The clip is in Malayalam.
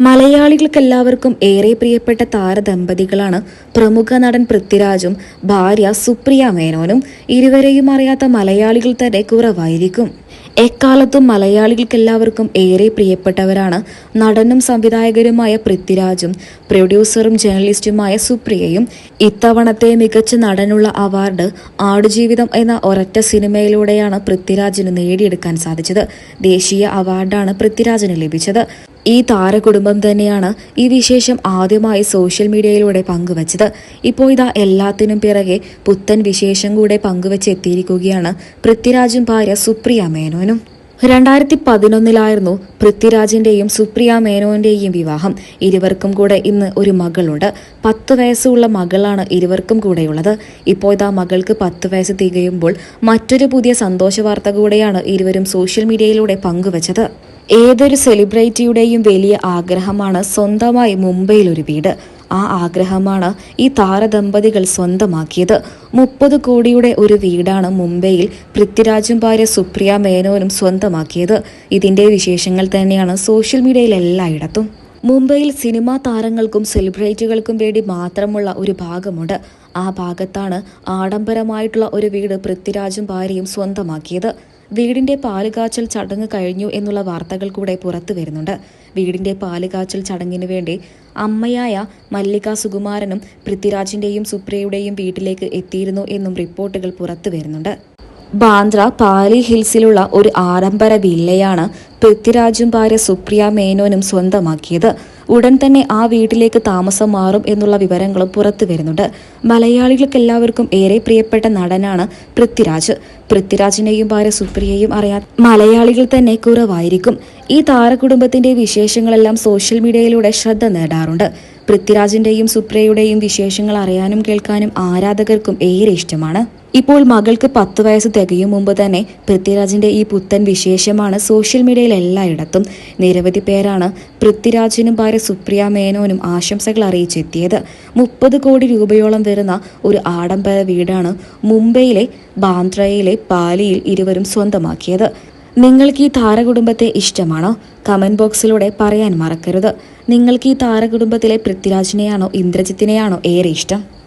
മലയാളികൾക്കെല്ലാവർക്കും ഏറെ പ്രിയപ്പെട്ട താരദമ്പതികളാണ് പ്രമുഖ നടൻ പൃഥ്വിരാജും ഭാര്യ സുപ്രിയ മേനോനും. ഇരുവരെയും അറിയാത്ത മലയാളികൾ തന്നെ കുറവായിരിക്കും. എക്കാലത്തും മലയാളികൾക്കെല്ലാവർക്കും ഏറെ പ്രിയപ്പെട്ടവരാണ് നടനും സംവിധായകരുമായ പൃഥ്വിരാജും പ്രൊഡ്യൂസറും ജേർണലിസ്റ്റുമായ സുപ്രിയയും. ഇത്തവണത്തെ മികച്ച നടനുള്ള അവാർഡ് ആടുജീവിതം എന്ന ഒരൊറ്റ സിനിമയിലൂടെയാണ് പൃഥ്വിരാജിന് നേടിയെടുക്കാൻ സാധിച്ചത്. ദേശീയ അവാർഡാണ് പൃഥ്വിരാജിന് ലഭിച്ചത്. ഈ താരകുടുംബം തന്നെയാണ് ഈ വിശേഷം ആദ്യമായി സോഷ്യൽ മീഡിയയിലൂടെ പങ്കുവച്ചത്. ഇപ്പോൾ ഇതാ എല്ലാത്തിനും പിറകെ പുത്തൻ വിശേഷം കൂടെ പങ്കുവച്ച് എത്തിയിരിക്കുകയാണ് പൃഥ്വിരാജും ഭാര്യ സുപ്രിയ മേനോനും. രണ്ടായിരത്തി പതിനൊന്നിലായിരുന്നു പൃഥ്വിരാജിന്റെയും സുപ്രിയ മേനോന്റെയും വിവാഹം. ഇരുവർക്കും കൂടെ ഇന്ന് ഒരു മകളുണ്ട്. പത്ത് വയസ്സുള്ള മകളാണ് ഇരുവർക്കും കൂടെയുള്ളത്. ഇപ്പോൾ ഇതാ മകൾക്ക് പത്ത് വയസ്സ് തികയുമ്പോൾ മറ്റൊരു പുതിയ സന്തോഷ വാർത്ത കൂടെയാണ് ഇരുവരും സോഷ്യൽ മീഡിയയിലൂടെ പങ്കുവച്ചത്. ഏതൊരു സെലിബ്രിറ്റിയുടെയും വലിയ ആഗ്രഹമാണ് സ്വന്തമായി മുംബൈയിൽ ഒരു വീട്. ആ ആഗ്രഹമാണ് ഈ താരദമ്പതികൾ സ്വന്തമാക്കിയത്. മുപ്പത് കോടിയുടെ ഒരു വീടാണ് മുംബൈയിൽ പൃഥ്വിരാജും ഭാര്യ സുപ്രിയ മേനോനും സ്വന്തമാക്കിയത്. ഇതിന്റെ വിശേഷങ്ങൾ തന്നെയാണ് സോഷ്യൽ മീഡിയയിൽ എല്ലായിടത്തും. മുംബൈയിൽ സിനിമാ താരങ്ങൾക്കും സെലിബ്രിറ്റികൾക്കും വേണ്ടി മാത്രമുള്ള ഒരു ഭാഗമുണ്ട്. ആ ഭാഗത്താണ് ആഡംബരമായിട്ടുള്ള ഒരു വീട് പൃഥ്വിരാജും ഭാര്യയും സ്വന്തമാക്കിയത്. വീടിന്റെ പാലുകാച്ചൽ ചടങ്ങ് കഴിഞ്ഞു എന്നുള്ള വാർത്തകൾ കൂടെ പുറത്തു വരുന്നുണ്ട്. വീടിന്റെ പാലുകാച്ചൽ ചടങ്ങിനു വേണ്ടി അമ്മയായ മല്ലിക സുകുമാരനും പൃഥ്വിരാജിന്റെയും സുപ്രിയയുടെയും വീട്ടിലേക്ക് എത്തിയിരുന്നു എന്നും റിപ്പോർട്ടുകൾ പുറത്തു വരുന്നുണ്ട്. ബാന്ദ്ര പാലി ഹിൽസിലുള്ള ഒരു ആഡംബര വില്ലയാണ് പൃഥ്വിരാജും ഭാര്യ സുപ്രിയ മേനോനും സ്വന്തമാക്കിയത്. ഉടൻ തന്നെ ആ വീട്ടിലേക്ക് താമസം മാറും എന്നുള്ള വിവരങ്ങളും പുറത്തു വരുന്നുണ്ട്. മലയാളികൾക്കെല്ലാവർക്കും ഏറെ പ്രിയപ്പെട്ട നടനാണ് പൃഥ്വിരാജ്. പൃഥ്വിരാജിനെയും ഭാര്യ സുപ്രിയയും അറിയാൻ മലയാളികൾ തന്നെ കുറവായിരിക്കും. ഈ താരകുടുംബത്തിന്റെ വിശേഷങ്ങളെല്ലാം സോഷ്യൽ മീഡിയയിലൂടെ ശ്രദ്ധ നേടാറുണ്ട്. പൃഥ്വിരാജിന്റെയും സുപ്രയുടെയും വിശേഷങ്ങൾ അറിയാനും കേൾക്കാനും ആരാധകർക്കും ഏറെ ഇഷ്ടമാണ്. ഇപ്പോൾ മകൾക്ക് പത്ത് വയസ്സ് തികയും മുമ്പ് തന്നെ പൃഥ്വിരാജിന്റെ ഈ പുത്തൻ വിശേഷമാണ് സോഷ്യൽ മീഡിയയിൽ എല്ലായിടത്തും നിരവധി പേരാണ് പൃഥ്വിരാജിനും ഭാര്യ സുപ്രിയ മേനോനും ആശംസകൾ അറിയിച്ചെത്തിയത്. മുപ്പത് കോടി രൂപയോളം വരുന്ന ഒരു ആഡംബര വീടാണ് മുംബൈയിലെ ബാന്ദ്രയിലെ പാലിയിൽ ഇരുവരും സ്വന്തമാക്കിയത്. നിങ്ങൾക്ക് ഈ താരകുടുംബത്തെ ഇഷ്ടമാണോ? കമന്റ് ബോക്സിലൂടെ പറയാൻ മറക്കരുത്. നിങ്ങൾക്ക് ഈ താരകുടുംബത്തിലെ പൃഥ്വിരാജിനെയാണോ ഇന്ദ്രജിത്തിനെയാണോ ഏറെ ഇഷ്ടം?